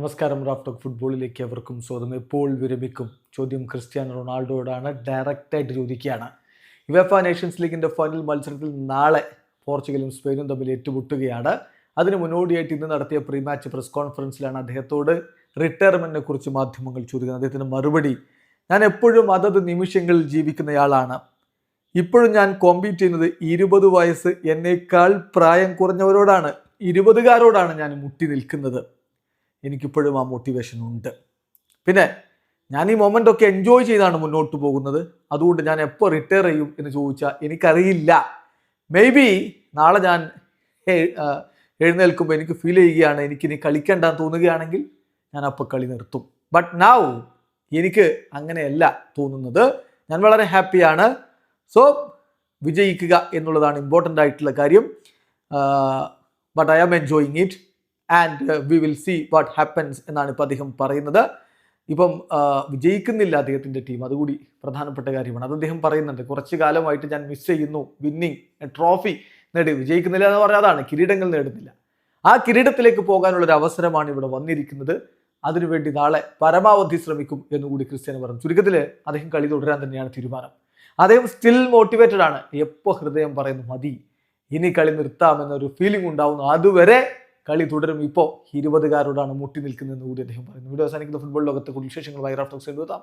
നമസ്കാരം റാഫ്റ്റോക്ക് ഫുട്ബോളിലേക്ക് അവർക്കും സ്വാഗതം. എപ്പോൾ വിരമിക്കും? ചോദ്യം ക്രിസ്ത്യാനോ റൊണാൾഡോയോടാണ് ഡയറക്റ്റായിട്ട് ചോദിക്കുകയാണ്. യുവഫ നേഷൻസ് ലീഗിന്റെ ഫൈനൽ മത്സരത്തിൽ നാളെ പോർച്ചുഗലും സ്പെയിനും തമ്മിൽ ഏറ്റുമുട്ടുകയാണ്. അതിന് മുന്നോടിയായിട്ട് ഇന്ന് നടത്തിയ പ്രീ മാച്ച് പ്രസ് കോൺഫറൻസിലാണ് അദ്ദേഹത്തോട് റിട്ടയർമെന്റിനെ കുറിച്ച് മാധ്യമങ്ങൾ ചോദിക്കുന്നത്. അദ്ദേഹത്തിന്റെ മറുപടി ഞാൻ എപ്പോഴും അതത് നിമിഷങ്ങളിൽ ജീവിക്കുന്നയാളാണ്. ഇപ്പോഴും ഞാൻ കോമ്പീറ്റ് ചെയ്യുന്നത് ഇരുപത് വയസ്സ് എന്നേക്കാൾ പ്രായം കുറഞ്ഞവരോടാണ്. ഇരുപതുകാരോടാണ് ഞാൻ മുട്ടി നിൽക്കുന്നത്. എനിക്കിപ്പോഴും ആ മോട്ടിവേഷൻ ഉണ്ട്. പിന്നെ ഞാൻ ഈ മൊമെന്റ് ഒക്കെ എൻജോയ് ചെയ്താണ് മുന്നോട്ട് പോകുന്നത്. അതുകൊണ്ട് ഞാൻ എപ്പോൾ റിട്ടയർ ചെയ്യും എന്ന് ചോദിച്ചാൽ എനിക്കറിയില്ല. മേ ബി നാളെ ഞാൻ എഴുന്നേൽക്കുമ്പോൾ എനിക്ക് ഫീൽ ചെയ്യുകയാണ് എനിക്കിനി കളിക്കണ്ടെന്ന് തോന്നുകയാണെങ്കിൽ ഞാൻ അപ്പോൾ കളി നിർത്തും. ബട്ട് നൗ എനിക്ക് അങ്ങനെയല്ല തോന്നുന്നത്. ഞാൻ വളരെ ഹാപ്പിയാണ് സോ വിജയിക്കുക എന്നുള്ളതാണ് ഇമ്പോർട്ടന്റ് ആയിട്ടുള്ള കാര്യം. But I am enjoying it and we will see what happens എന്നാണ് ഇപ്പോൾ അദ്ദേഹം പറയുന്നത്. ഇപ്പം വിജയിക്കുന്നില്ല അദ്ദേഹത്തിന്റെ ടീം അതുകൂടി പ്രധാനപ്പെട്ട കാര്യമാണ്. അത് അദ്ദേഹം പറയുന്നുണ്ട്. കുറച്ച് കാലമായിട്ട് ഞാൻ മിസ് ചെയ്യുന്നു. വിന്നിങ് ട്രോഫി നേടി. വിജയിക്കുന്നില്ല എന്ന് പറഞ്ഞാൽ അതാണ്. കിരീടങ്ങൾ നേടുന്നില്ല. ആ കിരീടത്തിലേക്ക് പോകാനുള്ള ഒരു അവസരമാണ് ഇവിടെ വന്നിരിക്കുന്നത്. അതിനുവേണ്ടി നാളെ പരമാവധി ശ്രമിക്കും എന്നുകൂടി ക്രിസ്ത്യാനോ പറഞ്ഞു. ചുരുക്കത്തിൽ അദ്ദേഹം കളി തുടരാൻ തന്നെയാണ് തീരുമാനം. അദ്ദേഹം സ്റ്റിൽ മോട്ടിവേറ്റഡ് ആണ്. എപ്പോൾ ഹൃദയം പറയുന്നു മതി. ഇനി കളി നിർത്താമെന്നൊരു ഫീലിംഗ് ഉണ്ടാവുന്നു. അതുവരെ കളി തുടരും. ഇപ്പോൾ ഇരുപതുകാരോടാണ് മുട്ടി നിൽക്കുന്നതെന്ന് കൂടി അദ്ദേഹം പറയുന്നു. വീഡിയോ അവസാനിക്കുന്ന. ഫുട്ബോൾ ലോകത്തെ കൂടി വിശേഷങ്ങൾ വൈറാഫ്റ്റോക്സ് എഴുതാം.